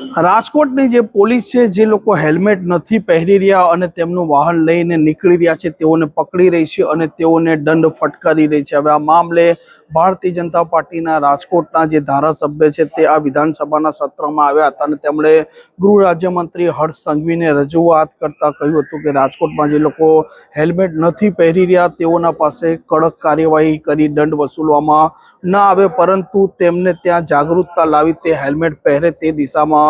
રાજકોટની જે પોલીસ છે, જે લોકો હેલ્મેટ નથી પહેરી રહ્યા અને તેમનું વાહન લઈને નીકળી રહ્યા છે, તેઓને પકડી રહી છે અને તેઓને દંડ ફટકારી રહી છે. હવે આ મામલે ભારતીય જનતા પાર્ટીના રાજકોટના જે ધારાસભ્ય છે, તે આ વિધાનસભાના સત્રમાં આવ્યા હતા અને તેમણે ગૃહ રાજ્યમંત્રી હર્ષ સંઘવીને રજૂઆત કરતા કહ્યું હતું કે રાજકોટમાં જે લોકો હેલ્મેટ નથી પહેરી રહ્યા, તેઓના પાસે કડક કાર્યવાહી કરી દંડ વસૂલવામાં ન આવે, પરંતુ તેમને ત્યાં જાગૃતતા લાવી તે હેલ્મેટ પહેરે તે દિશામાં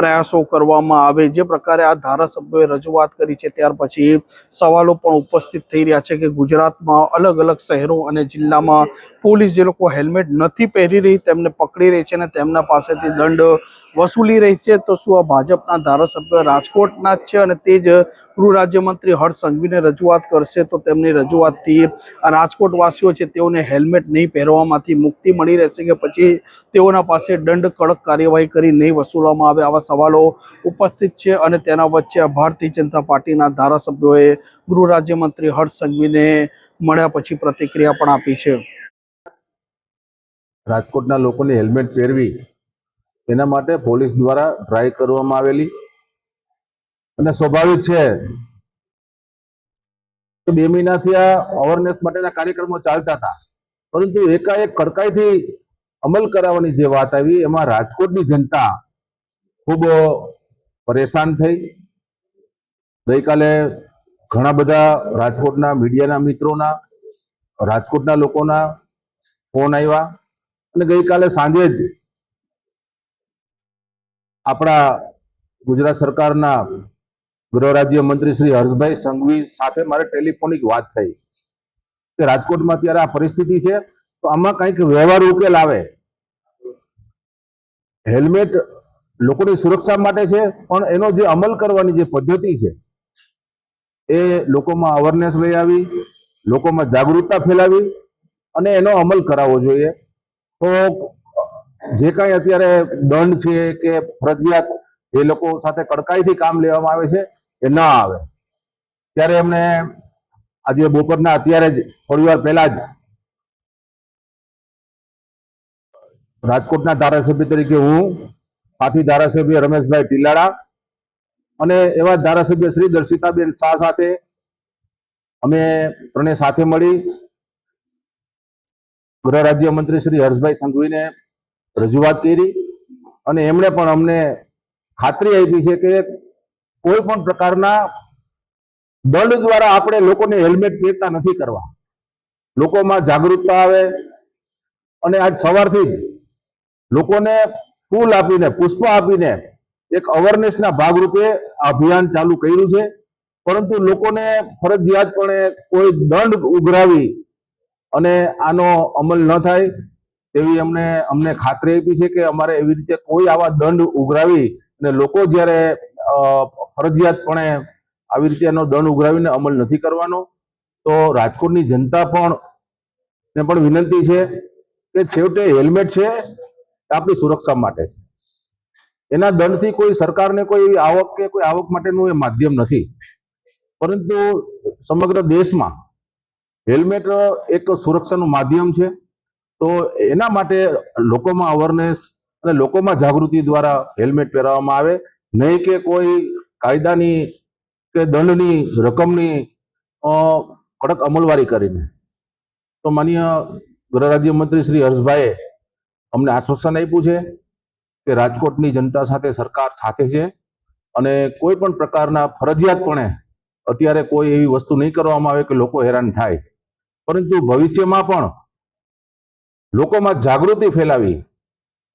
પ્રયાસો કરવામાં આવે જે પ્રકારે આ ધારાસભ્યોએ રજૂઆત કરી છે, ત્યાર પછી સવાલો પણ ઉપસ્થિત થઈ રહ્યા છે કે ગુજરાતમાં અલગ અલગ શહેરો અને જિલ્લામાં પોલીસ જે લોકો હેલ્મેટ નથી પહેરી રહી તેમને પકડી રહી છે અને તેમના પાસેથી દંડ વસૂલી રહી છે, તો શું આ ભાજપના ધારાસભ્ય રાજકોટના જ છે અને તે જ ગૃહ રાજ્યમંત્રી હર્ષ સંઘવીને રજૂઆત કરશે, તો તેમની રજૂઆતથી આ રાજકોટવાસીઓ છે તેઓને હેલ્મેટ નહીં પહેરવામાંથી મુક્તિ મળી રહેશે કે પછી તેઓના પાસે દંડ કડક કાર્યવાહી કરી નહીં વસૂલવામાં આવે, આવા સવાલો ઉપસ્થિત છે અને તેના વચ્ચે ભારતીય જનતા પાર્ટીના ધારાસભ્યોએ ગૃહ રાજ્યમંત્રી હર્ષ સંઘવીને મળ્યા પછી પ્રતિક્રિયા પણ આપી છે. રાજકોટના લોકોને હેલ્મેટ પહેરવી એના માટે પોલીસ દ્વારા ટ્રાય કરવામાં આવેલી. અને સ્વાભાવિક છે કે બે મહિનાથી આ અવેરનેસ માટેના કાર્યક્રમો ચાલતા હતા. પરંતુ એકાએક કડકાઈથી અમલ કરાવવાની જે વાત આવી, એમાં રાજકોટની જનતા ખૂબ પરેશાન થઈ. ગઈકાલે ઘણા બધા રાજકોટના મીડિયાના મિત્રોના, રાજકોટના લોકોના ફોન આવ્યા અને ગઈકાલે સાંજે જ આપણા ગુજરાત સરકારના ગૃહ રાજ્ય મંત્રી શ્રી હર્ષભાઈ સંઘવી સાથે મારે ટેલિફોનિક વાત થઈ કે રાજકોટમાં અત્યારે આ પરિસ્થિતિ છે, તો આમાં કંઈક વ્યવહાર ઉકેલ આવે. હેલ્મેટ લોકોની સુરક્ષા માટે છે, પણ એનો જે અમલ કરવાની જે પદ્ધતિ છે, એ લોકોમાં અવેરનેસ લઈ આવી, લોકોમાં જાગૃતતા ફેલાવી અને એનો અમલ કરાવવો જોઈએ. તો જે કાંઈ અત્યારે દંડ છે કે ફરજિયાત જે લોકો સાથે કડકાઈથી કામ લેવામાં આવે છે, એ ના આવે. ત્યારે એમને આજે બપોરના અત્યારે જ થોડી વાર પહેલા જ રાજકોટના ધારાસભ્ય તરીકે હું સાથી ધારાસભ્ય રમેશભાઈ ટીલાડા અને એવા ધારાસભ્ય શ્રી દર્શિતાબેન શાહ સાથે અમે ત્રણે સાથે મળી. ગૃહ રાજ્યમંત્રી શ્રી હર્ષભાઈ સંઘવીને રજૂઆત કરી અને એમણે પણ અમને ખાતરી આપી છે કે કોઈ પણ પ્રકારના દંડ દ્વારા આપણે લોકોને હેલ્મેટ પહેરતા નથી કરવા. લોકોમાં જાગૃતતા આવે અને આજ સવારથી લોકોને ફૂલ આપીને, પુષ્પ આપીને એક અવેરનેસના ભાગરૂપે અભિયાન ચાલુ કર્યું છે. પરંતુ લોકોને ફરજિયાતપણે કોઈ દંડ ઉઘરાવી અને આનો અમલ ન થાય તેવી અમને અમને ખાતરી આપી છે કે અમારે એવી રીતે કોઈ આવા દંડ ઉઘરાવી અને લોકો જ્યારે ફરજિયાતપણે આવી રીતે એનો દંડ ઉઘરાવીને અમલ નથી કરવાનો, તો રાજકોટની જનતા પણ, ને પણ વિનંતી છે કે છેવટે હેલ્મેટ છે આપણી સુરક્ષા માટે છે. એના દંડથી કોઈ સરકારને કોઈ એવી આવક કે કોઈ આવક માટેનું એ માધ્યમ નથી. પરંતુ સમગ્ર દેશમાં હેલ્મેટ એક સુરક્ષાનું માધ્યમ છે. તો એના માટે લોકોમાં અવેરનેસ અને લોકોમાં જાગૃતિ દ્વારા હેલ્મેટ પહેરાવવામાં આવે. નહીં કે કોઈ કાયદાની કે દંડની રકમની કડક અમલવારી કરીને. તો માન્ય ગૃહ રાજ્યમંત્રી શ્રી હર્ષભાઈએ અમને આશ્વાસન આપ્યું છે કે રાજકોટની જનતા સાથે સરકાર સાથે છે અને કોઈ પણ પ્રકારના ફરજિયાતપણે અત્યારે કોઈ એવી વસ્તુ નહીં કરવામાં આવે કે લોકો હેરાન થાય. પરંતુ ભવિષ્યમાં પણ લોકોમાં જાગૃતિ ફેલાવી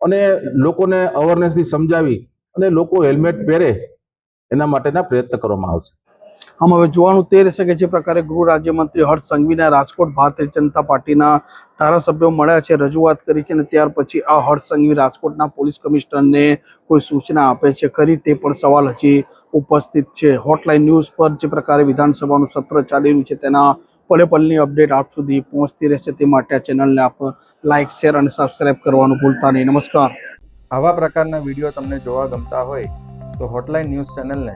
અને લોકોને અવેરનેસથી સમજાવી અને લોકો હેલ્મેટ પહેરે એના માટેના પ્રયત્ન કરવામાં આવશે. આમ હવે જોવાનું તે રહેશે કે જે પ્રકારે ગૃહ રાજ્યમંત્રી હર્ષ સંઘવીને રાજકોટ ભારતીય જનતા પાર્ટીના ધારાસભ્યો મળ્યા છે, રજૂઆત કરી છે અને ત્યાર પછી આ હર્ષ સંઘવી રાજકોટના પોલીસ કમિશનરને કોઈ સૂચના આપે છે ખરી તે પણ સવાલ હજી ઉપસ્થિત છે. હોટલાઇન ન્યૂઝ પર જે પ્રકારે વિધાનસભાનું સત્ર ચાલી રહ્યું છે તેના પલે પલની અપડેટ આપ સુધી પહોંચતી રહેશે તે માટે આ ચેનલને આપ લાઇક, શેર અને સબસ્ક્રાઇબ કરવાનું ભૂલતા નહીં. નમસ્કાર. આવા પ્રકારના વીડિયો તમને જોવા ગમતા હોય તો હોટલાઇન ન્યૂઝ ચેનલને